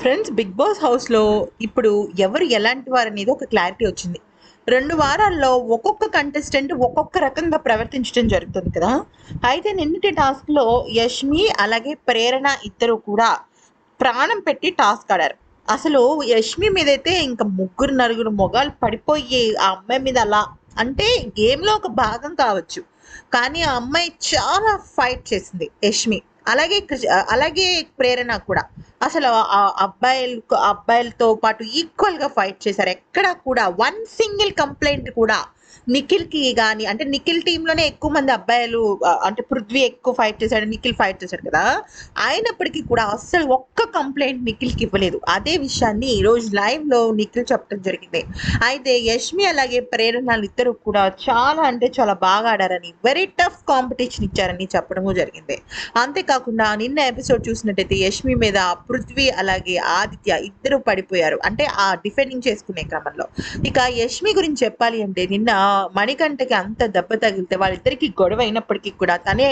Friends big boss హౌస్లో ఇప్పుడు ఎవరు ఎలాంటి వారు అనేది ఒక క్లారిటీ వచ్చింది. రెండు వారాల్లో ఒక్కొక్క కంటెస్టెంట్ ఒక్కొక్క రకంగా ప్రవర్తించడం జరుగుతుంది కదా. అయితే నిన్నటి టాస్క్లో యష్మి అలాగే ప్రేరణ ఇద్దరు కూడా ప్రాణం పెట్టి టాస్క్ ఆడారు. అసలు యష్మి మీద అయితే ఇంకా ముగ్గురు నలుగురు మొగాలు పడిపోయి ఆ అమ్మాయి మీద అలా అంటే గేమ్లో ఒక భాగం కావచ్చు. కానీ ఆ అమ్మాయి చాలా ఫైట్ చేసింది యష్మి. అలాగే అలాగే ప్రేరణ కూడా. అసలు ఆ అబ్బాయిలు అబ్బాయిలతో పాటు ఈక్వల్గా ఫైట్ చేశారు. ఎక్కడ కూడా వన్ సింగిల్ కంప్లైంట్ కూడా నిఖిల్కి కానీ అంటే నిఖిల్ టీమ్లోనే ఎక్కువ మంది అబ్బాయిలు అంటే పృథ్వీ ఎక్కువ ఫైట్ చేశాడు నిఖిల్ ఫైట్ చేశాడు కదా. అయినప్పటికీ కూడా అస్సలు ఒక్క కంప్లైంట్ నిఖిల్కి ఇవ్వలేదు. అదే విషయాన్ని ఈ రోజు లైవ్లో నిఖిల్ చెప్పడం జరిగింది. అయితే యష్మి అలాగే ప్రేరణ ఇద్దరు కూడా చాలా అంటే చాలా బాగా ఆడారని వెరీ టఫ్ కాంపిటీషన్ ఇచ్చారని చెప్పడము జరిగింది. అంతేకాకుండా నిన్న ఎపిసోడ్ చూసినట్టయితే యష్మి మీద పృథ్వీ అలాగే ఆదిత్య ఇద్దరు పడిపోయారు. అంటే ఆ డిఫెండింగ్ చేసుకునే క్రమంలో. ఇక యష్మి గురించి చెప్పాలి అంటే నిన్న మణికంఠకి అంత దెబ్బ తగిలితే వాళ్ళిద్దరికి గొడవ అయినప్పటికీ కూడా తనే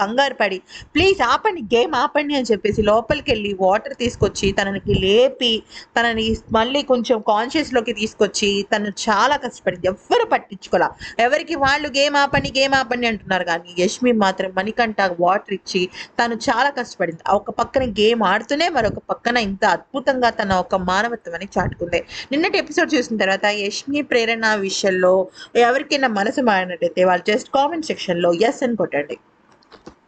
కంగారు పడి ప్లీజ్ ఆపండి గేమ్ ఆపండి అని చెప్పేసి లోపలికి వెళ్ళి వాటర్ తీసుకొచ్చి తనకి లేపి తనని మళ్ళీ కొంచెం కాన్షియస్లోకి తీసుకొచ్చి తను చాలా కష్టపడింది. ఎవ్వరు పట్టించుకోలే. ఎవరికి వాళ్ళు గేమ్ ఆపండి గేమ్ ఆపండి అంటున్నారు కానీ యష్మి మాత్రం మణికంఠ వాటర్ ఇచ్చి తను చాలా కష్టపడింది. ఆ ఒక పక్కన గేమ్ ఆడుతూనే మరొక పక్కన ఇంత అద్భుతంగా తన ఒక మానవత్వం అని చాటుకుంది. నిన్నటి ఎపిసోడ్ చూసిన తర్వాత యష్మి ప్రేరణ విషయంలో ఎవరికైనా మనసు మారినట్టయితే వాళ్ళు జస్ట్ కామెంట్ సెక్షన్లో ఎస్ అని కొట్టండి.